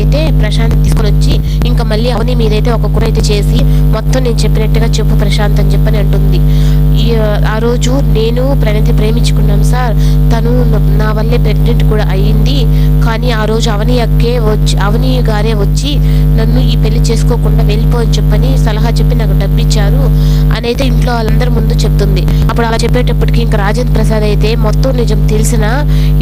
అయితే ప్రశాంత్ తీసుకొని వచ్చి ఇంకా మళ్ళీ అవని మీదైతే ఒక కూర అయితే చేసి మొత్తం నేను చెప్పినట్టుగా చెప్పు ప్రశాంత్ అని చెప్పని అంటుంది. ఆ రోజు నేను ప్రణతి ప్రేమించుకున్నాం సార్. తను నా వల్లే ప్రెగ్నెంట్ కూడా అయ్యింది. కానీ ఆ రోజు అవని అక్కే వచ్చి అవని గారే వచ్చి నన్ను ఈ పెళ్ళి చేసుకోకుండా వెళ్ళిపో అని చెప్పని సలహా చెప్పి నాకు డబ్బిచ్చారు. అని అయితే ఇంట్లో వాళ్ళందరి ముందు చెప్తుంది. అప్పుడు అలా చెప్పేటప్పటికి ఇంకా రాజేంద్ర ప్రసాద్ అయితే మొత్తం నిజం తెలిసినా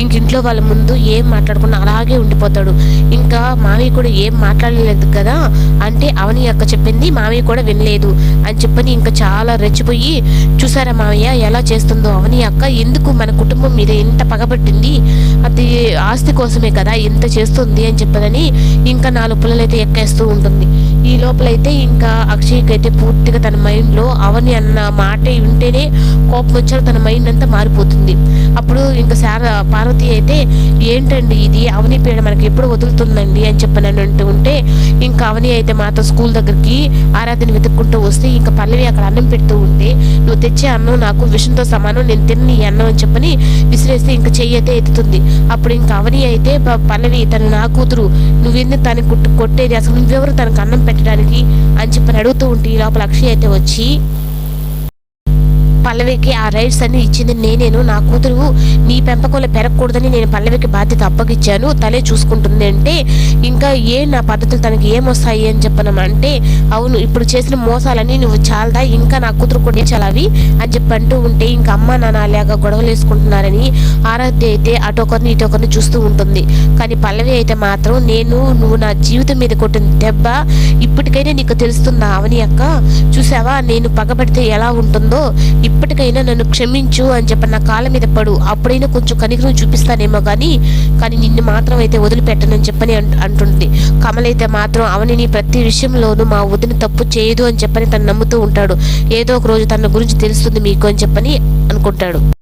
ఇంక ఇంట్లో వాళ్ళ ముందు ఏం మాట్లాడకుండా అలాగే ఉండిపోతాడు. ఇంకా మామయ్య కూడా ఏం మాట్లాడలేదు కదా? అంటే అవని అక్క చెప్పింది మామయ్య కూడా వినలేదు అని చెప్పని ఇంకా చాలా రెచ్చిపోయి చూసారా మామయ్య ఎలా చేస్తుందో? అవని అక్క ఎందుకు మన కుటుంబం మీద ఇంత పగబట్టింది? అది ఆస్తి కోసమే కదా ఇంత చేస్తుంది అని చెప్పదని ఇంకా నాలుగు పిల్లలైతే ఎక్కేస్తూ ఉంటుంది. ఈ లోపలైతే ఇంకా అక్షయ్కి అయితే పూర్తిగా తన మైండ్లో అవని అన్న మాట వింటేనే కోపం వచ్చారు తన మైండ్ అంతా మారిపోతుంది. అప్పుడు ఇంకా శార పార్వతి అయితే ఏంటండి ఇది? అవని పీడ మనకి ఎప్పుడు వదులుతుందండి అని చెప్పనని అంటూ ఉంటే ఇంకా అవని అయితే మాతో స్కూల్ దగ్గరికి ఆరాధన వెతుక్కుంటూ వస్తే ఇంకా పల్లవి అక్కడ అన్నం పెడుతూ ఉంటే నువ్వు తెచ్చే అన్నం నాకు విషంతో సమానం నేను తిని ఈ అన్నం అని చెప్పని విసిరేస్తే ఇంక చెయ్యి అయితే ఎత్తుతుంది. అప్పుడు ఇంకా అవని అయితే ప- పల్లవి తను నా కూతురు నువ్వెందుకు తను కుట్టు కొట్టేది? అసలు నువ్వెవరు తనకు అన్నం పెట్టడానికి? అని చెప్పని అడుగుతూ ఉంటే ఈ లోపల అక్షయ్ అయితే వచ్చి పల్లవికి ఆ రైట్స్ అన్ని ఇచ్చింది నేనేను. నా కూతురు నీ పెంపకంలో పెరగకూడదని నేను పల్లవికి బాధ్యత అప్పగిచ్చాను. తలే చూసుకుంటుంది అంటే ఇంకా ఏ నా పద్ధతులు తనకి ఏమొస్తాయి అని చెప్పనమంటే అవును ఇప్పుడు చేసిన మోసాలని నువ్వు చాలదా? ఇంకా నా కూతురు కూడా చాలవి అని చెప్పి అంటూ ఉంటే ఇంకా అమ్మ నాన్న లేక గొడవలు వేసుకుంటున్నారని ఆరాధ్య అయితే అటొకరిని ఇటొకరిని చూస్తూ ఉంటుంది. కానీ పల్లవి అయితే మాత్రం నేను నువ్వు నా జీవితం మీద కొట్టిన దెబ్బ ఇప్పటికైనా నీకు తెలుస్తుందా అవని అక్క? చూసావా? నేను పగబడితే ఎలా ఉంటుందో? ఇప్పటికైనా నన్ను క్షమించు అని చెప్పి నా కాళ్ళ మీద పడు. అప్పుడైనా కొంచెం కనికరం చూపిస్తానేమో కానీ కానీ నిన్ను మాత్రం అయితే వదిలిపెట్టనని చెప్పని అంట- అంటుంది. కమల్ అయితే మాత్రం అవనిని ప్రతి విషయంలోనూ మా వదిన తప్పు చేయదు అని చెప్పని తను నమ్ముతూ ఉంటాడు. ఏదో ఒక రోజు తన గురించి తెలుస్తుంది మీకు అని చెప్పని అనుకుంటాడు.